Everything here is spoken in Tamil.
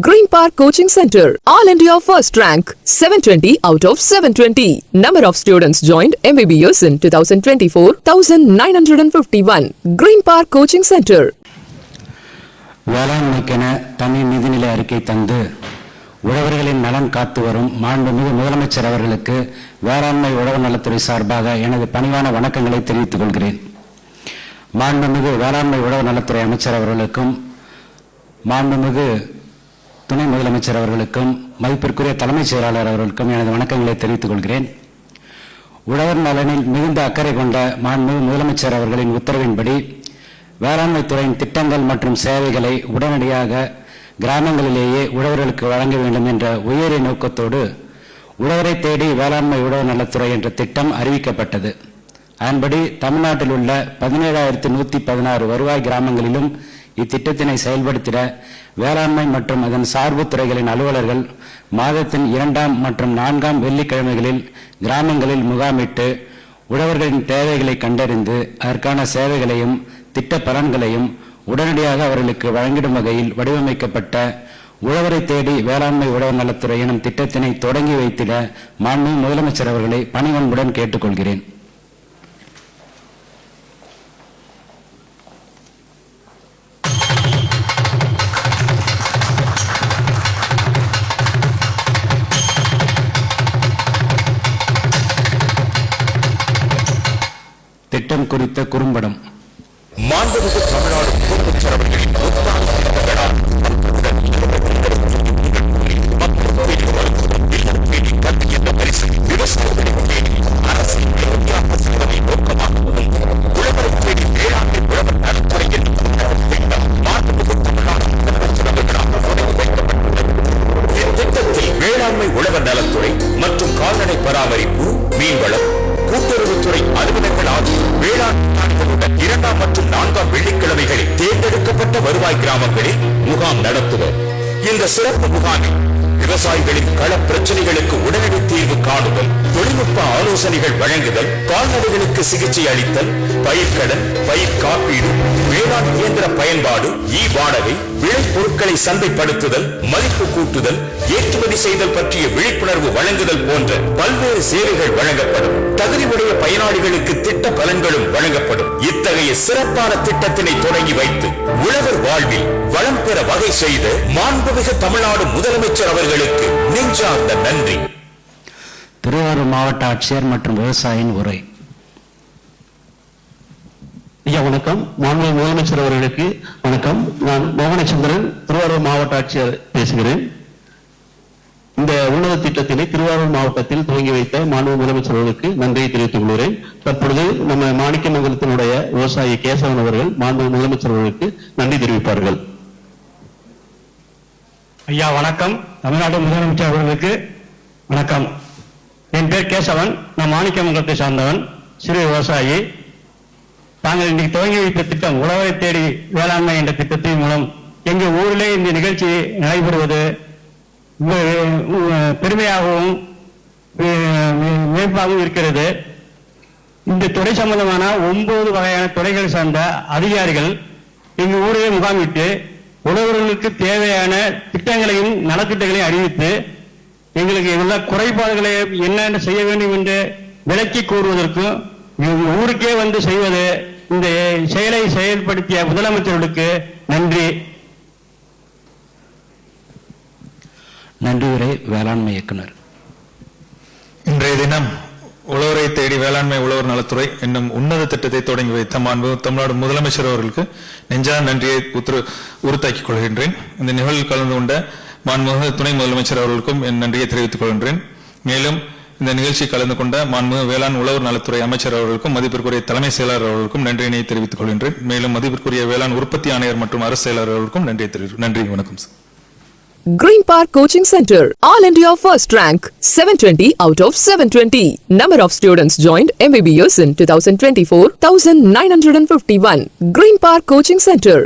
Green Park coaching centre all India first rank seven twenty out of seven twenty number of students join MBBS in two thousand twenty four thousand nine hundred and fifty one Green Park coaching centre வேளாண்மைக்கென தனி நிதிநிலை அறிக்கை தந்து உழவர்களின் நலன் காத்து வரும் மாண்புமிகு முதலமைச்சர் அவர்களுக்கு வேளாண்மை உழவர் நலத்துறை சார்பாக எனது பணிவான வணக்கங்களை தெரிவித்துக் கொள்கிறேன். மாண்புமிகு வேளாண்மை உழவு நலத்துறை அமைச்சர் அவர்களுக்கும் மாண்புமிகு துணை முதலமைச்சர் அவர்களுக்கும் மதிப்பிற்குரிய தலைமைச் செயலாளர் அவர்களுக்கும் எனது வணக்கங்களை தெரிவித்துக் கொள்கிறேன். உழவர் நலனில் மிகுந்த அக்கறை கொண்ட மாண்பு முதலமைச்சர் அவர்களின் உத்தரவின்படி வேளாண்மை துறையின் திட்டங்கள் மற்றும் சேவைகளை உடனடியாக கிராமங்களிலேயே உழவர்களுக்கு வழங்க வேண்டும் என்ற உயரிய நோக்கத்தோடு உழவரை தேடி வேளாண்மை உழவு நலத்துறை என்ற திட்டம் அறிவிக்கப்பட்டது. அதன்படி தமிழ்நாட்டில் உள்ள பதினேழாயிரத்து நூற்றி பதினாறு வருவாய் கிராமங்களிலும் இத்திட்டத்தினை செயல்படுத்திட வேளாண்மை மற்றும் அதன் சார்பு துறைகளின் அலுவலர்கள் மாதத்தின் இரண்டாம் மற்றும் நான்காம் வெள்ளிக்கிழமைகளில் கிராமங்களில் முகாமிட்டு உழவர்களின் தேவைகளை கண்டறிந்து அதற்கான சேவைகளையும் திட்ட பலன்களையும் உடனடியாக அவர்களுக்கு வழங்கிடும் வகையில் வடிவமைக்கப்பட்ட உழவரை தேடி வேளாண்மை உழவர் நலத்துறை எனும் திட்டத்தினை தொடங்கி வைத்திட மாண்பு முதலமைச்சர் அவர்களை பணிவன்புடன் கேட்டுக்கொள்கிறேன். குறித்த குறும்படம். மாண்புமிகு தமிழ்நாடு முதலமைச்சர் அவர்களின் தேர்ந்தெடுக்கப்பட்ட வருவாய் கிராமங்களில் முகாம் நடத்துவர். இந்த சிறப்பு முகாமில் விவசாயிகளின் கள பிரச்சனைகளுக்கு உடனடி தீர்வு காணுதல் தொழில்நுட்ப ஆலோசனைகள் வழங்குதல் கால்நடைகளுக்கு சிகிச்சை அளித்தல் பயிர்க்கடன் பயிர் காப்பீடு வேளாண் இயந்திர பயன்பாடு இ வாடகை விளை பொருட்களை சந்தைப்படுத்துதல் மதிப்பு கூட்டுதல் ஏற்றுமதி செய்தல் பற்றிய விழிப்புணர்வு வழங்குதல் போன்ற பல்வேறு சேவைகள் வழங்கப்படும். தகுதியுடைய பயனாளிகளுக்கு திட்ட பலன்களும் வழங்கப்படும். இத்தகைய சிறப்பான திட்டத்தினை தொடங்கி வைத்து உழவர் வாழ்வில் வளம் பெற வகை செய்த மாண்புமிகு தமிழ்நாடு முதலமைச்சர் அவர்களுக்கு நெஞ்சார்ந்த நன்றி. திருவாரூர் மாவட்ட ஆட்சியர் மற்றும் விவசாயியின் உரை ஐயா வணக்கம். மாண்பு முதலமைச்சர் அவர்களுக்கு வணக்கம். நான் மோகனச்சந்திரன் திருவாரூர் மாவட்ட ஆட்சியர் பேசுகிறேன். இந்த உன்னத திட்டத்தினை திருவாரூர் மாவட்டத்தில் துவங்கி வைத்த மாண்பு முதலமைச்சர் அவர்களுக்கு நன்றியை தெரிவித்துக் கொள்கிறேன். தற்பொழுது நம்ம மாணிக்கமங்கலத்தினுடைய விவசாயி கேசவன் அவர்கள் மாண்பு முதலமைச்சர் அவர்களுக்கு நன்றி தெரிவிப்பார்கள். ஐயா வணக்கம். தமிழ்நாடு முதலமைச்சர் அவர்களுக்கு வணக்கம். என் பேர் கேசவன். நான் மாணிக்கமங்கலத்தை சார்ந்தவன். சிறு விவசாயி. தாங்கள் இன்றைக்கு துவங்கி வைத்த திட்டம் உழவரை தேடி வேளாண்மை என்ற திட்டத்தின் மூலம் எங்கள் ஊரிலே இந்த நிகழ்ச்சி நடைபெறுவது பெருமையாகவும் உ- வியப்பாகவும் இருக்கிறது. இந்த துறை சம்பந்தமான ஒன்பது வகையான துறைகள் சார்ந்த அதிகாரிகள் எங்கள் ஊரிலே முகாமிட்டு உழவர்களுக்கு தேவையான திட்டங்களையும் நலத்திட்டங்களையும் அறிவித்து எங்களுக்கு உள்ள குறைபாடுகளை என்னென்ன செய்ய வேண்டும் என்று விளக்கி கூறுவதற்கும் ஊருக்கே வந்து செய்வது இந்த செயலை செயல்படுத்திய முதலமைச்சர்களுக்கு நன்றி. நன்றி உரை வேளாண்மை இயக்குனர். இன்றைய தினம் உழவரை தேடி வேளாண்மை உழவர் நலத்துறை என்னும் உன்னத திட்டத்தை தொடங்கி வைத்த மாண்பு தமிழ்நாடு முதலமைச்சர் அவர்களுக்கு நெஞ்சான நன்றியை உத்தர உறுத்தாக்கிக் கொள்கின்றேன். இந்த நிகழ்வில் கலந்து கொண்ட மாண்புமிகு துணை முதலமைச்சர் அவர்களுக்கும் என் நன்றியை தெரிவித்துக் கொள்கின்றேன். மேலும் இந்த நிகழ்ச்சி கலந்து கொண்ட மாண்புமிகு வேளாண் உழவர் நலத்துறை அமைச்சர் அவர்களுக்கும் மதிப்பிற்குரிய தலைமை செயலாளர் அவர்களுக்கும் நன்றியினை தெரிவித்துக் கொள்கின்றேன் மேலும் மதிப்பிற்குரிய வேளாண் உற்பத்தி ஆணையர் மற்றும் அரசு செயலாளர் அவர்களுக்கும் நன்றியை தெரிவித்து நன்றி வணக்கம் sir Green Park Coaching Center, All India First Rank, 720 out of 720. Number of students joined MBBS in 2024, 1951. Green Park Coaching Center.